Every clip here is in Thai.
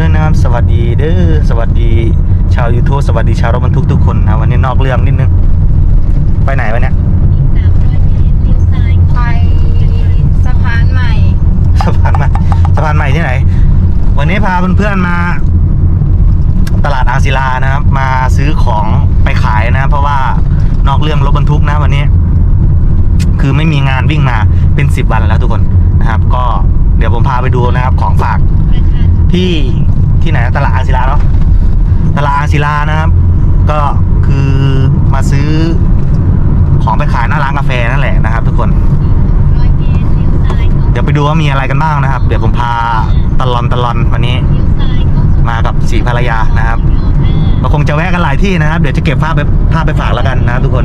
ดีท่านผู้ชมด้วยนะครับ สวัสดีเด้อสวัสดีชาว YouTube สวัสดีชาวรถบรรทุกทุกคนนะวันนี้นอกเรื่องนิดนึง ไปไหนวะเนี่ยไปสะพานใหม่ สะพานใหม่สะพานใหม่ที่ไหน วันนี้พาเพื่อนๆมา ตลาดอ่างศิลานะครับ มาซื้อของไปขายนะ เพราะว่านอกเรื่องรถบรรทุกนะวันนี้ คือไม่มีงานวิ่งมาเป็นสิบวันแล้วทุกคนนะครับ ก็เดี๋ยวผมพาไปดูนะครับของฝาก ที่ที่ไหนนะตลาดอ่างศิลาเนาะตลาดอ่างศิลานะครับ ก็คือมาซื้อของไปขายหน้าร้านกาแฟนั่นแหละนะครับ ทุกคนเดี๋ยวไปดูว่ามีอะไรกันบ้างนะครับ เดี๋ยวผมพาตลอนตลอนวันนี้ มากับสีภรรยานะครับเราคงจะแวะกันหลายที่นะครับ เดี๋ยวจะเก็บภาพไปภาพไปฝากแล้วกันนะครับทุกคน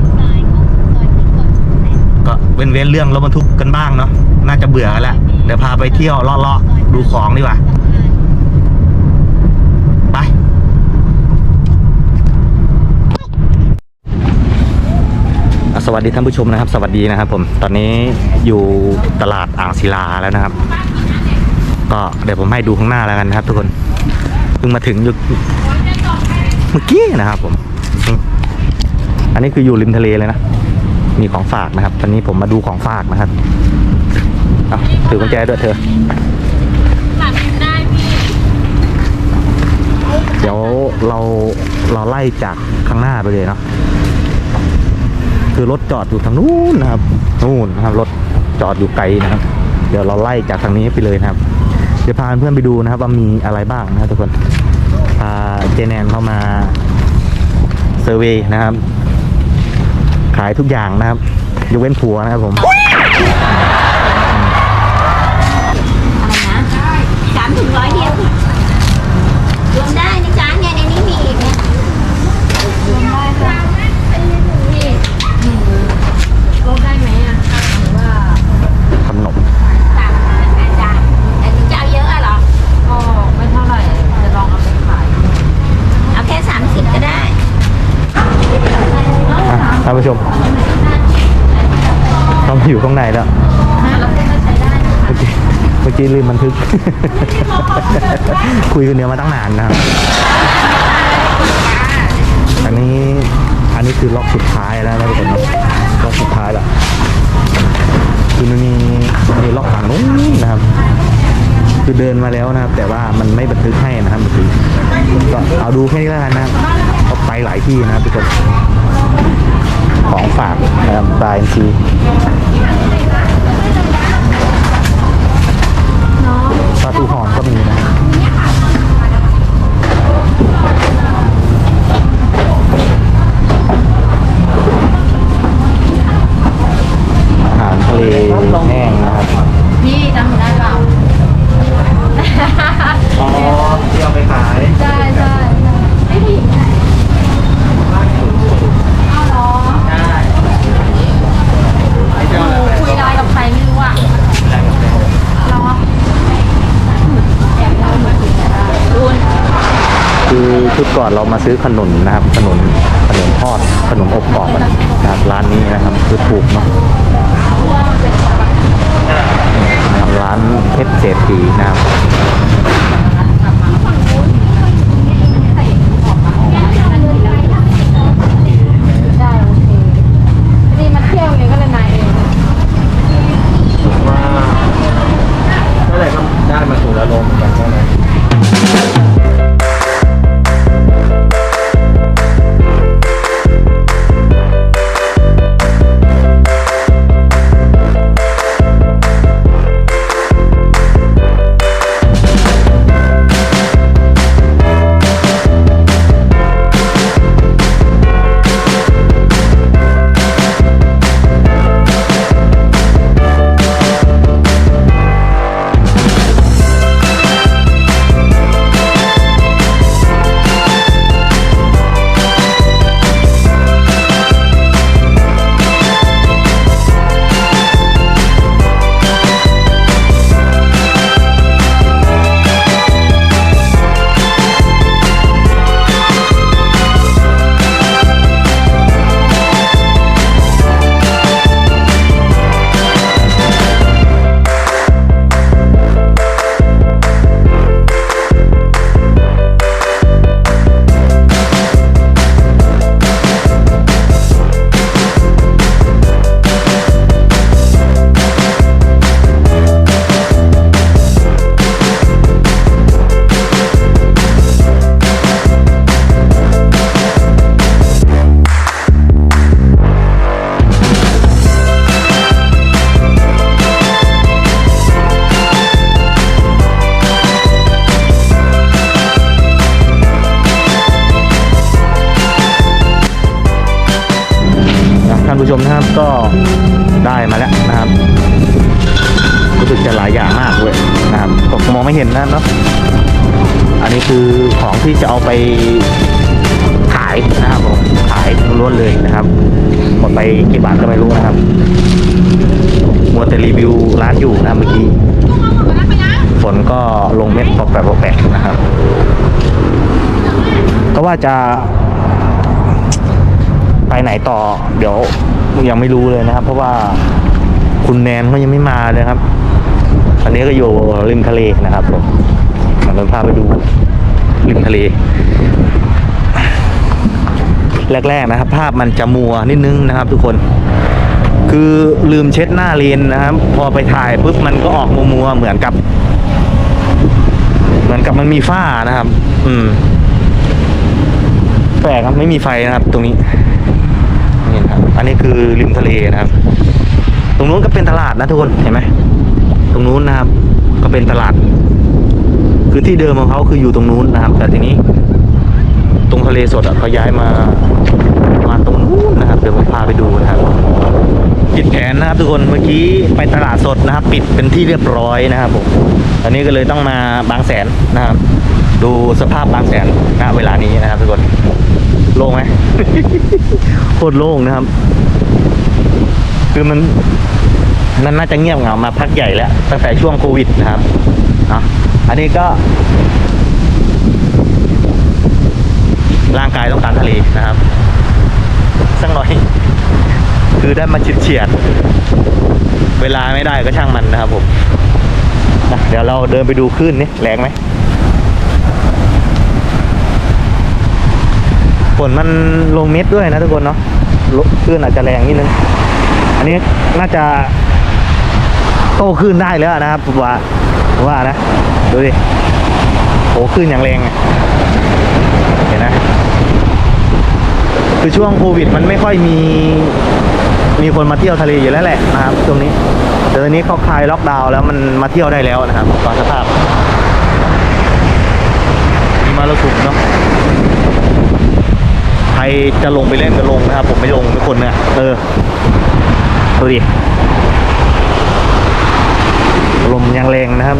ก็เว้นเว้นเรื่องรถบรรทุกกันบ้างเนาะน่าจะเบื่อกันแล้วเดี๋ยวพาไปเที่ยวเลาะๆดูของดีกว่า ไป อะ สวัสดีท่านผู้ชมนะครับ สวัสดีนะครับ ผมตอนนี้อยู่ตลาดอ่างศิลาแล้วนะครับ ก็เดี๋ยวผมให้ดูข้างหน้าแล้วกันนะครับ ทุกคนเพิ่งมาถึงอยู่เมื่อกี้นะครับ ผม อันนี้คืออยู่ริมทะเลเลยนะมีของฝากนะครับตอนนี้ผมมาดูของฝากนะครับเอาถือกุญแจด้วยเธอเดี๋ยวเราเราไล่จากข้างหน้าไปเลยเนาะ คือรถจอดอยู่ทางนู้นนะครับนู่นนะครับรถจอดอยู่ไกลนะครับ เดี๋ยวเราไล่จากทางนี้ไปเลยนะครับเดี๋ยวพาเพื่อนไปดูนะครับว่ามีอะไรบ้างนะครับทุกคนพาเจแนนเข้ามาเซอร์เวย์นะครับ ขายทุกอย่างนะครับยกเว้นผัวนะครับผม อะไรนะสามถึงร้อยเดียวรวมได้นะจ๊ะเนี่ยในนี้มีอีกนะรวมได้ค่ะพี่รวมได้ไหมอะหรือว่า ขนม สามอาจารย์แต่หนูจะเอาเยอะอะเหรอ ก็ไม่เท่าไหร่ จะลองเอาไปขาย เอาแค่สามสิบก็ได้ อะท่านผู้ชม ต้องอยู่ข้างในแล้ว เมื่อกี้เมบันทึก คุยกันเดียวมาตั้งนานนะครับอันนี้อันนี้คือล็อกสุดท้ายแล้วนะทุกคนเนอะล็อกสุดท้ายแล้วคือมันมีมีล็อกฝั่งนู้นนะครับ คือเดินมาแล้วนะครับ แต่ว่ามันไม่บันทึกให้นะครับเมื่อกี้ก็เอาดูแค่นี้แล้วกันนะครับเขาไปหลายที่นะครับทุกคนของฝากนะครับบายซี ปลาทูหอมก็มีนะ เรามาซื้อขนุนนะครับขนุนขนุนทอดขนมอบกรอบนะครับร้านนี้นะครับคือถูกเนาะร้านเพชรเศรษฐีนะครับ ชมนะครับก็ได้มาแล้วนะครับรู้สึกจะหลายอย่างมากเลยนะครับผมมองไม่เห็นนะเนาะอันนี้คือของที่จะเอาไปขายนะครับผมขายล้วนเลยนะครับ หมดไปกี่บาทก็ไม่รู้นะครับมัวแต่รีวิวร้านอยู่นะเมื่อกี้ฝนก็ลงเม็ดพอแปะพอแปะนะครับ ก็ว่าจะไปไหนต่อเดี๋ยว ยังไม่รู้เลยนะครับ เพราะว่าคุณแนนเขายังไม่มาเลยครับ อันนี้ก็อยู่ริมทะเลนะครับผมเราพาไปดูริมทะเล แรก ๆนะครับ ภาพมันจะมัวนิดนึงนะครับ ทุกคน คือลืมเช็ดหน้าเลนนะครับ พอไปถ่ายปุ๊บมันก็ออกมัวๆเหมือนกับ เหมือนกับมันมีฝ้านะครับ อืมแปลกครับไม่มีไฟนะครับ ตรงนี้ นี่นะครับ อันนี้คือริมทะเลนะครับ ตรงนู้นก็เป็นตลาดนะทุกคนเห็นไหมตรงนู้นนะครับ ก็เป็นตลาด คือที่เดิมของเขาคืออยู่ตรงนู้นนะครับ แต่ทีนี้ ตรงทะเลสดอะเขาย้ายมามาตรงนู้นนะครับ เดี๋ยวผมพาไปดูนะครับปิดแผนนะครับ ทุกคนเมื่อกี้ไปตลาดสดนะครับ ปิดเป็นที่เรียบร้อยนะครับผมอันนี้ก็เลยต้องมาบางแสนนะครับ ดูสภาพบางแสนณเวลานี้นะครับทุกคน โล่งไหม โคตรโล่งนะครับ คือมันนั่นน่าจะเงียบเหงามาพักใหญ่แล้ว ตั้งแต่ช่วงโควิดนะครับอะอันนี้ก็ ร่างกายต้องการทะเลนะครับ สักหน่อย คือได้มาเฉียดเฉียด เวลาไม่ได้ก็ช่างมันนะครับผม เดี๋ยวเราเดินไปดูคลื่นนี่แรงไหม ฝนมันลงเม็ดด้วยนะทุกคนเนาะคลื่นอาจจะแรงนิดนึง อันนี้น่าจะโต้คลื่นได้แล้วนะครับผมว่าผมว่านะดูดิโอ้คลื่นอย่างแรงเห็นนะคือช่วงโควิดมันไม่ค่อยมีมีคนมาเที่ยวทะเลอยู่แล้วแหละนะครับตรงนี้แต่ตอนนี้เขาคลายล็อกดาวน์แล้วมันมาเที่ยวได้แล้วนะครับตอนสภาพมีมารสุมเนาะ จะลงไปเล่นก็ลงนะครับ ผมไม่ลงทุกคนเนี่ยเออดูดิลมยังแรงนะครับ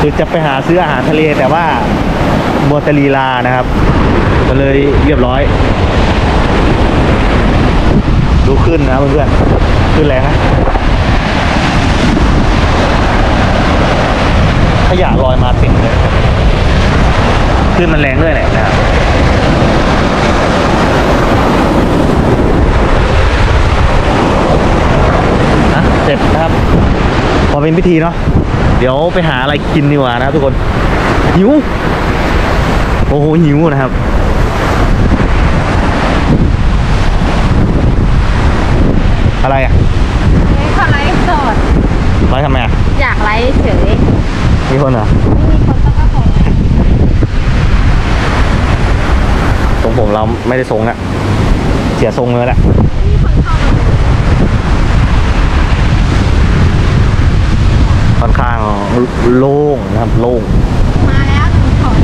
คือจะไปหาซื้ออาหารทะเลแต่ว่าบัวตะลีลานะครับก็เลยเรียบร้อย ดูขึ้นนะเพื่อนๆขึ้นแรงนะ ขยะลอยมาเต็มเลยนะครับขึ้นมันแรงด้วยแหละนะครับนะเสร็จนะครับ พอเป็นพิธีเนาะเดี๋ยวไปหาอะไรกินดีกว่านะครับทุกคน หิว โอ้โหหิวนะครับอะไรอะนี่เขาไลฟ์สดไว้ทำไมอะ อยากไลฟ์เฉย มีคนเหรอไม่มีคนต้องก็คงทรงผมเราไม่ได้ทรงอะเสียทรงเลยแหละมีคนเข้ามาค่อนข้างโล่งนะครับโล่งมาแล้วหนึ่งคน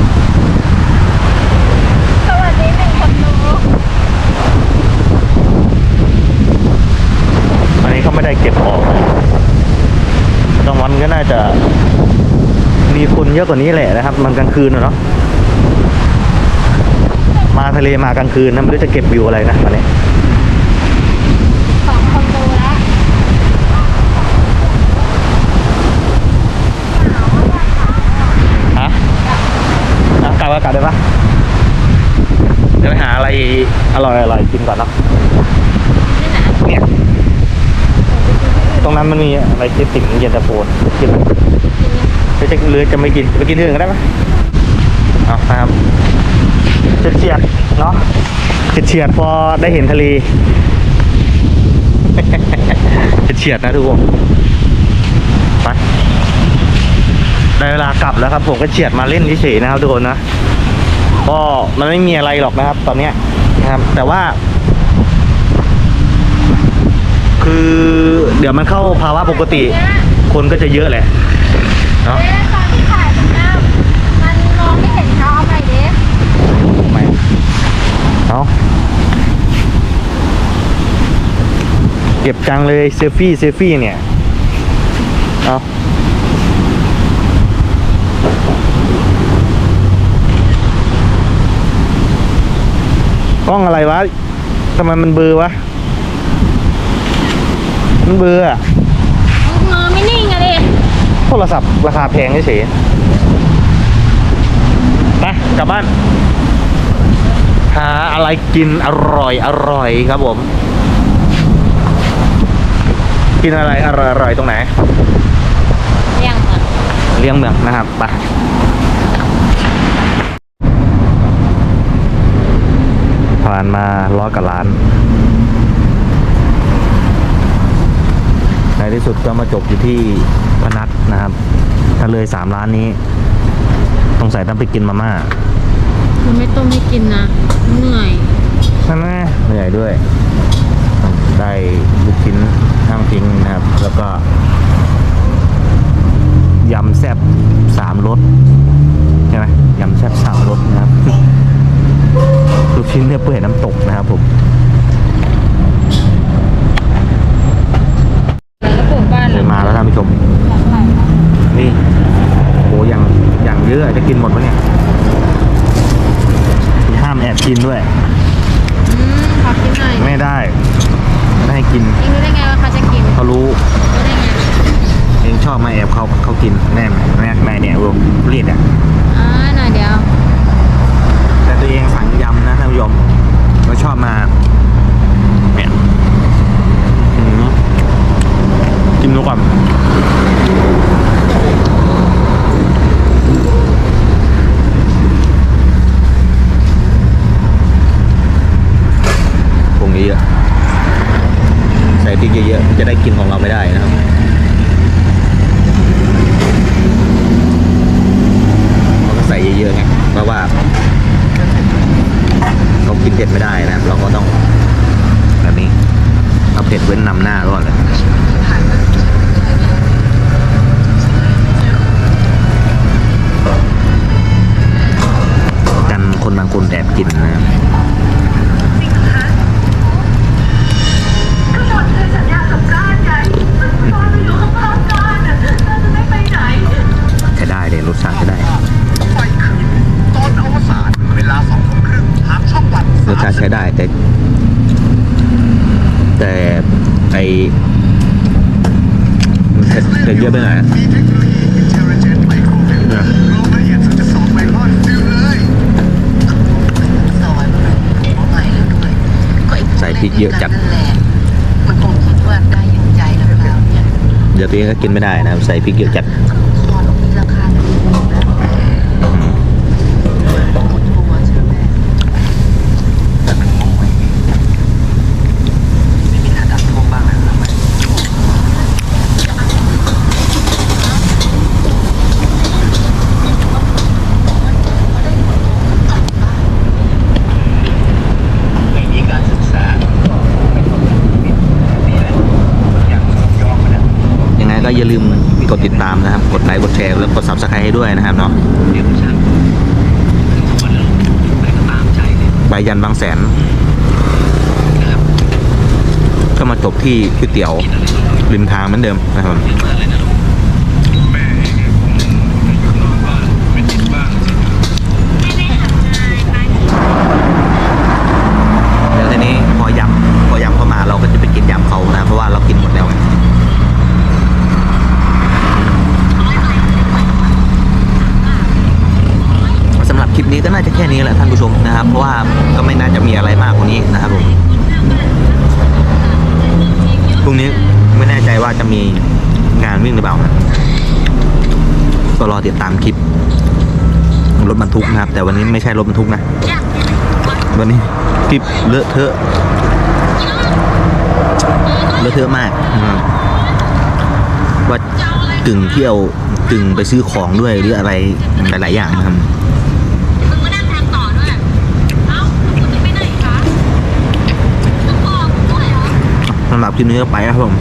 สวัสดีหนึ่งคนดูอันนี้เขาไม่ได้เก็บออกนะกลางวันก็น่าจะมี คนเยอะกว่านี้แหละนะครับ มันกลางคืนอะเนาะมาทะเลมากลางคืนนะไม่รู้จะเก็บวิวอะไรนะวันนี้สองคนดูแล้วฮะอะกลับก็กลับได้ปะเดี๋ยวไปหาอะไรอร่อยอร่อยกินก่อนเนาะนี่นะเนี่ยตรงนั้นมันมีอะไรเจ๊ติ๋มเย็นตาโฟนกินไหม จะจะหรือจะไม่กินไปกินที่อื่นก็ได้ไหมเอานะครับเฉียดๆเนาะเฉียดๆพอได้เห็นทะเลเฉียดๆนะทุกคนไปได้เวลากลับแล้วครับ ผมก็เฉียดมาเล่นเฉยๆนะครับทุกคนนะก็มันไม่มีอะไรหรอกนะครับ ตอนเนี้ยนะครับ แต่ว่า คือเดี๋ยวมันเข้าภาวะปกติ คนก็จะเยอะแหละ เนาะตอนที่ถ่ายตรงหน้ามันมองไม่เห็นเขาเอาไปเด้ไม่เอาเก็บจังเลยเซฟี่เซฟี่เนี่ย เอากล้องอะไรวะทำไมมันเบลอวะ มันเบลออะ งอไม่นิ่งอะดิ โทรศัพท์ราคาแพงเฉยๆไปกลับบ้านหาอะไรกินอร่อยอร่อยครับผม กินอะไรอร่อยอร่อยตรงไหนเรียงก่อนเลี้ยงเมืองนะครับไปผ่านมาร้อยกับล้าน ในที่สุดก็มาจบอยู่ที่พนัสนะครับ ถ้าเลยสามร้านนี้ ต้องใส่ต้องไปกินมาม่ามันไม่ต้มให้กินนะเหนื่อยนั่นแน่เหนื่อยด้วย ได้ลูกชิ้นข้างพิงนะครับ แล้วก็ยำแซ่บสามรสใช่ไหมยำแซ่บสามรสนะครับ ลูกชิ้นเนี่ยเปื่อยน้ำตกนะครับผม แล้วก็ปลูกบ้าน เดินมาแล้วท่านผู้ชม นี่โอ้ยังอย่าง เยอะจะกินหมดปะเนี่ยห้ามแอบกินด้วยอืมขอกินหน่อยไม่ได้ไม่ได้ให้กินเองรู้ได้ไงว่าเขาจะกินเขารู้รู้ได้ไงเองชอบมาแอบเขาเขากินแน่ไหมแม่แม่เนี่ยรวมรีดอะอ่าหน่อยเดียว แต่ตัวเองสั่งยำนะท่านผู้ชมเราชอบมาเนี่ยอื้อหือกินดูก่อนผงเยอะๆใส่พริกเยอะๆจะได้ กินของเราไม่ได้นะครับ เยอะจัดนั่นแหละมันคงคิดว่าได้อยังใจแล้วเราเนี่ยเดี๋ยวตัวเองก็กินไม่ได้นะครับใส่พริกเยอะจัด ทอนตรงนี้ราคาถูกนะหมดตัวใช่ไหม แต่มันโง่ไอ้นี่ไม่มีหน้าดักพวกบ้างนะทำไม ไม่มีการศึกษานี่แหละอย่างยอมมันนะ ยังไงก็อย่าลืมกดติดตามนะครับ กดไลค์กดแชร์แล้วกด subscribe ให้ด้วยนะครับเนาะไปก็ตามใจเลยใบยันบางแสน ก็มาจบที่ก๋วยเตี๋ยวริมทางเหมือนเดิมนะครับ มาเลยนะลูกแม่เองคงอยู่นอกบ้านไม่ติดบ้างสิ เดี๋ยวทีนี้พอยำพอยำเข้ามาเราก็จะไปกินยำเขานะ เพราะว่าเรากินหมดแล้วไงสำหรับคลิปนี้ก็น่าจะแค่นี้แหละท่านผู้ชมนะครับ เพราะว่าก็ไม่น่าจะมีอะไรมากกว่านี้นะครับผมพรุ่งนี้ไม่แน่ใจว่าจะมีงานวิ่งหรือเปล่านะ ก็รอติดตามคลิป รถบรรทุกนะครับ แต่วันนี้ไม่ใช่รถบรรทุกนะ วันนี้คลิปเลอะเทอะเลอะเทอะมากนะครับว่ากึ่งเที่ยวกึ่งไปซื้อของด้วยหรืออะไรหลาย ๆ อย่างนะครับมึงมานั่งทางต่อด้วยเอ้าคุณจะไปไหนคะต้องออกด้วยเหรอสำหรับคลิปนี้ก็ไปแล้วครับผม